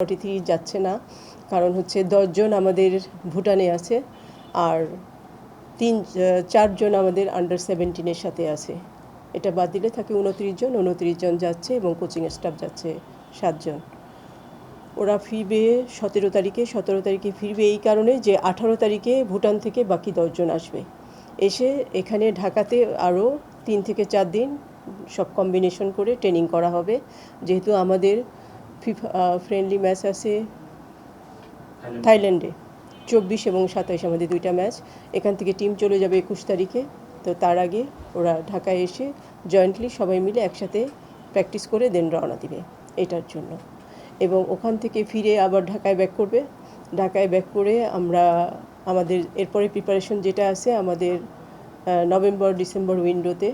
Three যাচ্ছে না। কারণ হচ্ছে দশজন আমাদের ভুটানে আছে আর তিন চারজন আমাদের আন্ডার সেভেন্টিনের সাথে আছে। এটা বাদ দিলে থাকে উনত্রিশ জন উনত্রিশ জন যাচ্ছে এবং কোচিং স্টাফ যাচ্ছে সাতজন। ওরা ফিরবে সতেরো তারিখে সতেরো তারিখে ফিরবে এই কারণে যে আঠারো তারিখে ভুটান থেকে বাকি দশজন আসবে। এসে এখানে ঢাকাতে আরও তিন থেকে চার দিন সব কম্বিনেশন করে ট্রেনিং করা হবে। যেহেতু আমাদের ফিফা ফ্রেন্ডলি ম্যাচ আছে থাইল্যান্ডে। চব্বিশ এবং সাতাইশ আমাদের দুইটা ম্যাচ এখান থেকে টিম চলে যাবে একুশ তারিখে। তো তার আগে ওরা ঢাকায় এসে জয়েন্টলি সবাই মিলে একসাথে প্র্যাকটিস করে দেন রওনা দিবে এটার জন্য। এবং ওখান থেকে ফিরে আবার ঢাকায় ব্যাক করবে। ঢাকায় ব্যাক করে আমরা আমাদের এরপরে প্রিপারেশন যেটা আছে আমাদের নভেম্বর, ডিসেম্বর উইন্ডোতে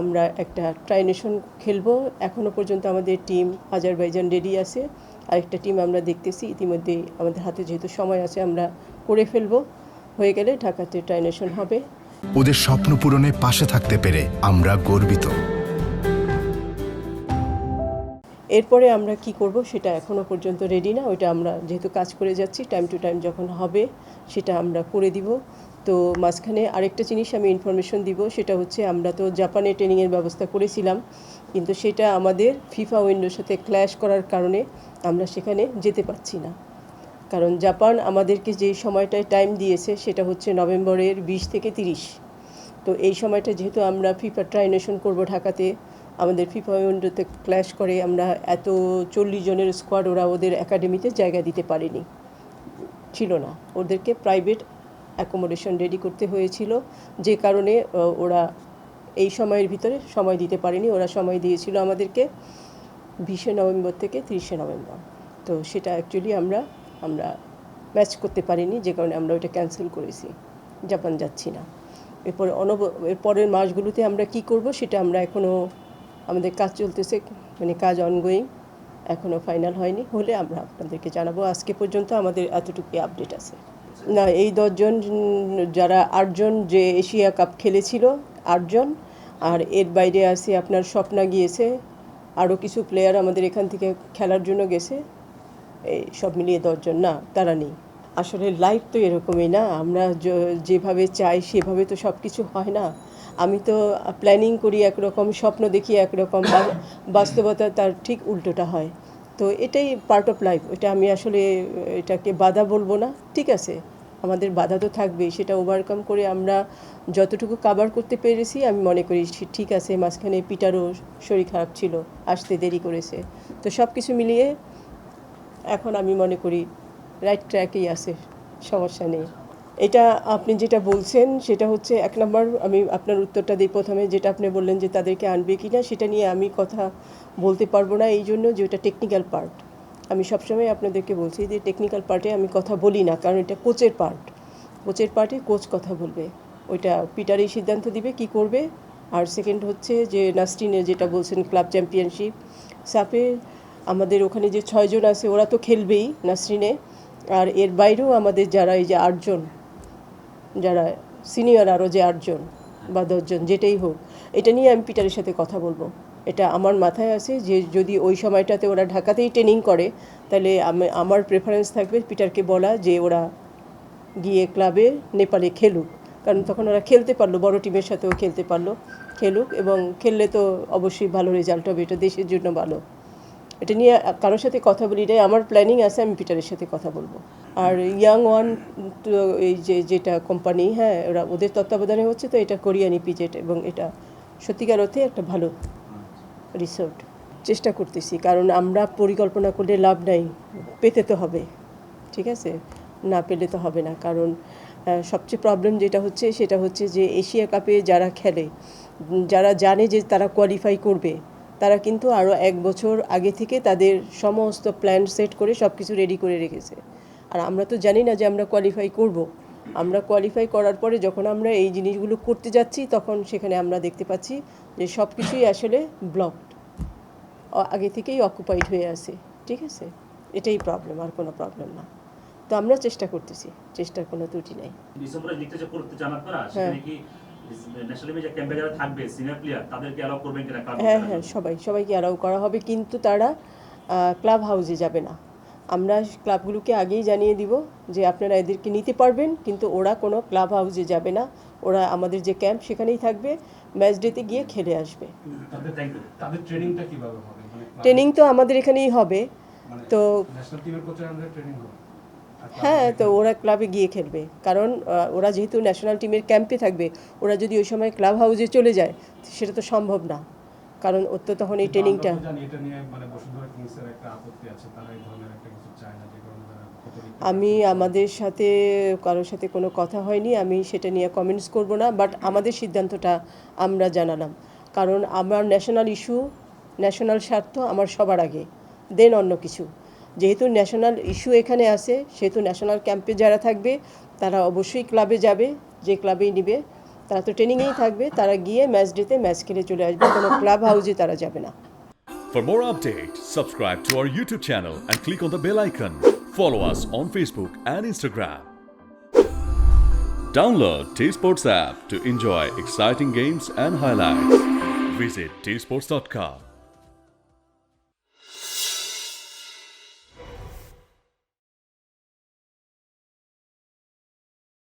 আমরা একটা ট্রাইনেশন খেলব। এখনও পর্যন্ত আমাদের টিম আজারবাইজান রেডি আছে। আরেকটা টিম আমরা দেখতেছি ইতিমধ্যেই আমাদের হাতে যেহেতু সময় আছে আমরা করে ফেলব। হয়ে গেলে ঢাকাতে ট্রাইনেশন হবে। ওদের স্বপ্ন পূরণে পাশে থাকতে পেরে আমরা গর্বিত। এরপরে আমরা কি করব সেটা এখনও পর্যন্ত রেডি না। ওইটা আমরা যেহেতু কাজ করে যাচ্ছি টাইম টু টাইম যখন হবে সেটা আমরা করে দিব। তো মাঝখানে আরেকটা জিনিস আমি ইনফরমেশন দিব, সেটা হচ্ছে আমরা তো জাপানে ট্রেনিংয়ের ব্যবস্থা করেছিলাম, কিন্তু সেটা আমাদের ফিফা উইন্ডোর সাথে ক্ল্যাশ করার কারণে আমরা সেখানে যেতে পারছি না। কারণ জাপান আমাদেরকে যে সময়টায় টাইম দিয়েছে, সেটা হচ্ছে নভেম্বরের বিশ থেকে তিরিশ। তো এই সময়টা যেহেতু আমরা ফিফা ট্রাইনেশন করব ঢাকাতে, আমাদের ফিফা উইন্ডোতে ক্ল্যাশ করে আমরা এত চল্লিশ জনের স্কোয়াড ওরা ওদের একাডেমিতে জায়গা দিতে পারেনি। ছিল না। ওদেরকে প্রাইভেট অ্যাকোমোডেশন রেডি করতে হয়েছিল। যে কারণে ওরা এই সময়ের ভিতরে সময় দিতে পারেনি। ওরা সময় দিয়েছিল আমাদেরকে বিশে নভেম্বর থেকে তিরিশে নভেম্বর। তো সেটা অ্যাকচুয়ালি আমরা আমরা ম্যাচ করতে পারিনি, যে কারণে আমরা ওইটা ক্যান্সেল করেছি। জাপান যাচ্ছি না। এরপরে অনব, এর পরের মাসগুলোতে আমরা কি করব সেটা আমরা এখনও আমাদের কাজ চলতেছে মানে কাজ অনগোয়িং এখনও ফাইনাল হয়নি। হলে আমরা আপনাদেরকে জানাব। আজকে পর্যন্ত আমাদের এতটুকুই আপডেট আছে। না, এই দশজন যারা আটজন যে এশিয়া কাপ খেলেছিল, আটজন। আর এর বাইরে আছে আপনার স্বপ্না গিয়েছে আরও কিছু প্লেয়ার আমাদের এখান থেকে খেলার জন্য গেছে। এই সব মিলিয়ে দশজন, না, তারা নেই। আসলে লাইফ তো এরকমই না, আমরা যেভাবে চাই সেভাবে তো সব কিছু হয় না। আমি তো প্ল্যানিং করি একরকম, স্বপ্ন দেখি একরকম বাস্তবতা তার ঠিক উল্টোটা হয়। তো এটাই পার্ট অফ লাইফ এটা আমি আসলে, এটাকে বাধা বলব না, ঠিক আছে? আমাদের বাধা তো থাকবেই, সেটা ওভারকাম করে আমরা যতটুকু কাভার করতে পেরেছি, আমি মনে করি ঠিক আছে, মাঝখানে পিটারও শরীর খারাপ ছিল, আসতে দেরি করেছে। তো সব কিছু মিলিয়ে এখন আমি মনে করি রাইট ট্র্যাকেই আছে, সমস্যা নেই। এটা আপনি যেটা বলছেন, সেটা হচ্ছে এক নম্বর, আমি আপনার উত্তরটা দিই প্রথমে, যেটা আপনি বললেন যে তাদেরকে আনবে কি না সেটা নিয়ে আমি কথা বলতে পারব না। এই জন্য যে ওটা টেকনিক্যাল পার্ট আমি সবসময় আপনাদেরকে বলছি যে টেকনিক্যাল পার্টে আমি কথা বলি না, কারণ এটা কোচের পার্ট কোচের পার্টে কোচ কথা বলবে। ওইটা পিটারই সিদ্ধান্ত দিবে কি করবে। আর সেকেন্ড হচ্ছে যে নাস্টিনে যেটা বলছেন ক্লাব চ্যাম্পিয়নশিপ সাপে আমাদের ওখানে যে ছয়জন আছে, ওরা তো খেলবেই নাসরিনে। আর এর বাইরেও আমাদের যারা এই যে আটজন যারা সিনিয়র আরও যে আটজন বা দশজন, যেটাই হোক, এটা নিয়ে আমি পিটারের সাথে কথা বলব। এটা আমার মাথায় আছে যে যদি ওই সময়টাতে ওরা ঢাকাতেই ট্রেনিং করে, তাহলে আমি, আমার প্রেফারেন্স থাকবে পিটারকে বলা যে ওরা গিয়ে ক্লাবে নেপালে খেলুক। কারণ তখন ওরা খেলতে পারল, বড় টিমের সাথেও খেলতে পারল, খেলুক এবং খেললে তো অবশ্যই ভালো রেজাল্ট হবে, এটা দেশের জন্য ভালো। এটা নিয়ে কারোর সাথে কথা বলি নাই আমার প্ল্যানিং আছে, আমি পিটারের সাথে কথা বলব। আর ইয়াং ওয়ান এই যে, যেটা কোম্পানি হ্যাঁ ওরা ওদের তত্ত্বাবধানে হচ্ছে, তো এটা কোরিয়ান ইপিজেট এবং এটা সত্যিকার অর্থে একটা ভালো রিসোর্ট চেষ্টা করতেছি। কারণ আমরা পরিকল্পনা করলে লাভ নাই, পেতে তো হবে, ঠিক আছে? না পেলে তো হবে না। কারণ সবচেয়ে প্রবলেম যেটা হচ্ছে, সেটা হচ্ছে যে এশিয়া কাপে যারা খেলে যারা জানে যে তারা কোয়ালিফাই করবে তারা কিন্তু আরও এক বছর আগে থেকে তাদের সমস্ত প্ল্যান সেট করে সব কিছু রেডি করে রেখেছে। আর আমরা তো জানি না যে আমরা কোয়ালিফাই করব। আমরা কোয়ালিফাই করার পরে যখন আমরা এই জিনিসগুলো করতে যাচ্ছি তখন সেখানে আমরা দেখতে পাচ্ছি যে সব কিছুই আসলে ব্লকড আগে থেকেই অকুপাইড হয়ে আছে। ঠিক আছে? এটাই প্রবলেম আর কোনো প্রবলেম না। তো আমরা চেষ্টা করতেছি চেষ্টার কোনো ত্রুটি নাই। হ্যাঁ। থাকবে সিনিয়র প্লেয়ার তাদেরকে অ্যালাউ করবেন কিনা? হ্যাঁ হ্যাঁ সবাই সবাইকে অ্যালাউ করা হবে কিন্তু তারা ক্লাব হাউসে যাবে না। আমরা ক্লাবগুলোকে আগেই জানিয়ে দিব যে আপনারা এদেরকে নিতে পারবেন কিন্তু ওরা কোনো ক্লাব হাউসে যাবে না। ওরা আমাদের যে ক্যাম্প সেখানেই থাকবে ম্যাচ ডেতে গিয়ে খেলে আসবে। ওকে থ্যাংক ইউ তাদের ট্রেনিংটা কীভাবে হবে? মানে ট্রেনিং তো আমাদের এখানেই হবে। তো হ্যাঁ তো ওরা ক্লাবে গিয়ে খেলবে। কারণ ওরা যেহেতু ন্যাশনাল টিমের ক্যাম্পে থাকবে ওরা যদি ওই সময় ক্লাব হাউসে চলে যায় সেটা তো সম্ভব না। কারণ ওর তো তখন এই ট্রেনিংটা মানে আমি আমাদের সাথে কারোর সাথে কোনো কথা হয়নি আমি সেটা নিয়ে কমেন্টস করব না বাট আমাদের সিদ্ধান্তটা আমরা জানালাম। কারণ আমার ন্যাশনাল ইস্যু ন্যাশনাল স্বার্থ আমার সবার আগে দেন অন্য কিছু। যেহেতু ন্যাশনাল ইস্যু এখানে আছে সেহেতু ন্যাশনাল ক্যাম্পে যারা থাকবে তারা অবশ্যই ক্লাবে যাবে যে ক্লাবেই নিবে তারা তো ট্রেনিংয়েই থাকবে তারা গিয়ে ম্যাচ ডেতে ম্যাচ খেলে চলে আসবে কোনো ক্লাব হাউসে তারা যাবে না For more updates, subscribe to our YouTube channel and click on the bell icon. Follow us on Facebook and Instagram. Download T Sports app to enjoy exciting games and highlights. Visit tsports.com.